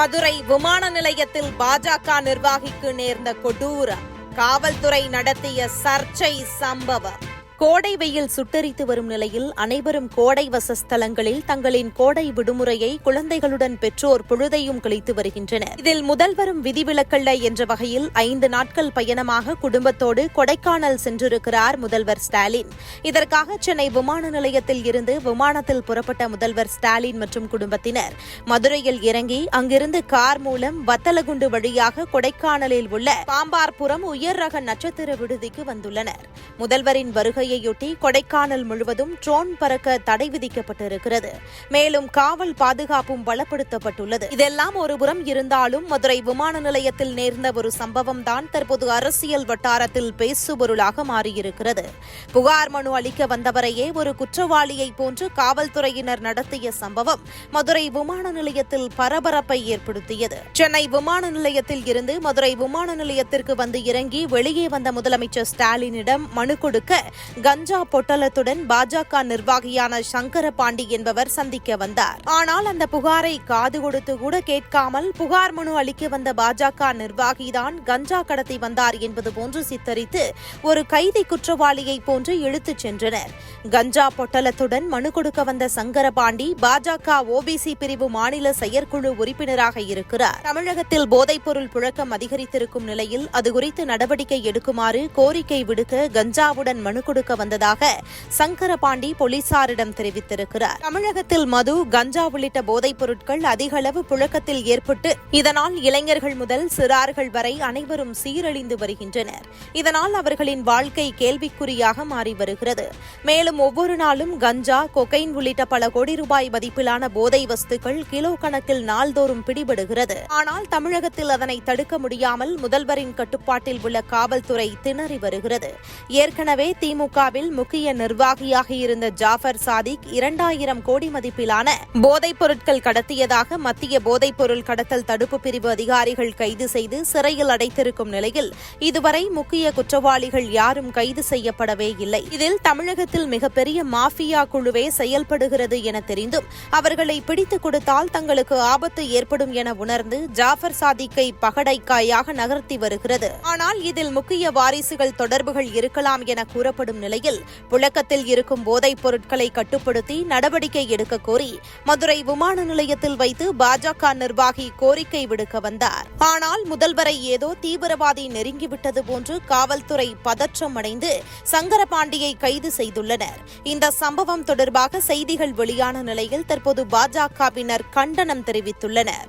மதுரை விமான நிலையத்தில் பாஜக நிர்வாகிக்கு நேர்ந்த கொடூரம். காவல்துறை நடத்திய சர்ச்சை சம்பவம். கோடை வெயில் சுட்டரித்து வரும் நிலையில் அனைவரும் கோடை வசஸ்தலங்களில் தங்களின் கோடை விடுமுறையை குழந்தைகளுடன் பெற்றோர் பொழுதையும் கழித்து வருகின்றனர். இதில் முதல்வரும் விதிவிலக்கல்ல என்ற வகையில் ஐந்து நாட்கள் பயணமாக குடும்பத்தோடு கொடைக்கானல் சென்றிருக்கிறார் முதல்வர் ஸ்டாலின். இதற்காக சென்னை விமான நிலையத்தில் இருந்து விமானத்தில் புறப்பட்ட முதல்வர் ஸ்டாலின் மற்றும் குடும்பத்தினர். மதுரையில் இறங்கி அங்கிருந்து கார் மூலம் வத்தலகுண்டு வழியாக கொடைக்கானலில் உள்ள பாம்பார்புரம் உயர் ரக நட்சத்திர விடுதிக்கு வந்துள்ளனர். முதல்வரின் வருகை வருகையையொட்டி கொடைக்கானல் முழுவதும் ட்ரோன் பறக்க தடை விதிக்கப்பட்டிருக்கிறது. மேலும் காவல் பாதுகாப்பும் பலப்படுத்தப்பட்டுள்ளது. இதெல்லாம் ஒருபுறம் இருந்தாலும் மதுரை விமான நிலையத்தில் நேர்ந்த ஒரு சம்பவம் தான் தற்போது அரசியல் வட்டாரத்தில் பேசுபொருளாக மாறியிருக்கிறது. புகார் மனு அளிக்க வந்தவரையே ஒரு குற்றவாளியைப் போன்று காவல்துறையினர் நடத்திய சம்பவம் மதுரை விமான நிலையத்தில் பரபரப்பை ஏற்படுத்தியது. சென்னை விமான நிலையத்தில் இருந்து மதுரை விமான நிலையத்திற்கு வந்து இறங்கி வெளியே வந்த முதலமைச்சர் ஸ்டாலினிடம் மனு கொடுக்க கஞ்சா பொட்டலத்துடன் பாஜக நிர்வாகியான சங்கர பாண்டி என்பவர் சந்திக்க வந்தார். ஆனால் அந்த புகாரை காது கொடுத்து கூட கேட்காமல் புகார் மனு அளிக்க வந்த பாஜக நிர்வாகிதான் கஞ்சா கடத்தி வந்தார் என்பது போன்று சித்தரித்து ஒரு கைதி குற்றவாளியை போன்று இழுத்துச் சென்றனர். கஞ்சா பொட்டலத்துடன் மனு கொடுக்க வந்த சங்கரபாண்டி பாஜக ஓபிசி பிரிவு மாநில செயற்குழு உறுப்பினராக இருக்கிறார். தமிழகத்தில் போதைப்பொருள் புழக்கம் அதிகரித்திருக்கும் நிலையில் அது குறித்து நடவடிக்கை எடுக்குமாறு கோரிக்கை விடுக்க கஞ்சாவுடன் மனு கொடுக்க வந்ததாக சங்கரபாண்டி போலீசாரிடம் தெரிவித்திருக்கிறார். தமிழகத்தில் மது கஞ்சா உள்ளிட்ட போதைப் பொருட்கள் அதிக அளவு புழக்கத்தில் ஏற்பட்டு இதனால் இளைஞர்கள் முதல் சிறார்கள் வரை அனைவரும் சீரழிந்து வருகின்றனர். இதனால் அவர்களின் வாழ்க்கை கேள்விக்குறியாக மாறி வருகிறது. மேலும் ஒவ்வொரு நாளும் கஞ்சா கொக்கைன் உள்ளிட்ட பல கோடி ரூபாய் மதிப்பிலான போதை வஸ்துக்கள் கிலோ கணக்கில் நாள்தோறும் பிடிபடுகிறது. ஆனால் தமிழகத்தில் அதனை தடுக்க முடியாமல் முதல்வரின் கட்டுப்பாட்டில் உள்ள காவல்துறை திணறி வருகிறது. ஏற்கனவே திமுக திமுகவில் முக்கிய நிர்வாகியாக இருந்த ஜாஃபர் சாதிக் இரண்டாயிரம் கோடி மதிப்பிலான போதைப் பொருட்கள் கடத்தியதாக மத்திய போதைப் பொருள் கடத்தல் தடுப்பு பிரிவு அதிகாரிகள் கைது செய்து சிறையில் அடைத்திருக்கும் நிலையில் இதுவரை முக்கிய குற்றவாளிகள் யாரும் கைது செய்யப்படவே இல்லை. இதில் தமிழகத்தில் மிகப்பெரிய மாஃபியா குழுவே செயல்படுகிறது என தெரிந்தும் அவர்களை பிடித்துக் கொடுத்தால் தங்களுக்கு ஆபத்து ஏற்படும் என உணர்ந்து ஜாஃபர் சாதிக்கை பகடைக்காயாக நகர்த்தி வருகிறது. ஆனால் இதில் முக்கிய வாரிசுகள் தொடர்புகள் இருக்கலாம் என கூறப்படும் நிலையில் புழக்கத்தில் இருக்கும் போதைப் பொருட்களை கட்டுப்படுத்தி நடவடிக்கை எடுக்க கோரி மதுரை விமான நிலையத்தில் வைத்து பாஜக நிர்வாகி கோரிக்கை விடுக்க வந்தார். ஆனால் முதல்வரை ஏதோ தீவிரவாதி நெருங்கிவிட்டது போன்று காவல்துறை பதற்றம் அடைந்து சங்கரபாண்டியை கைது செய்துள்ளனர். இந்த சம்பவம் தொடர்பாக செய்திகள் வெளியான நிலையில் தற்போது பாஜகவினர் கண்டனம் தெரிவித்துள்ளனர்.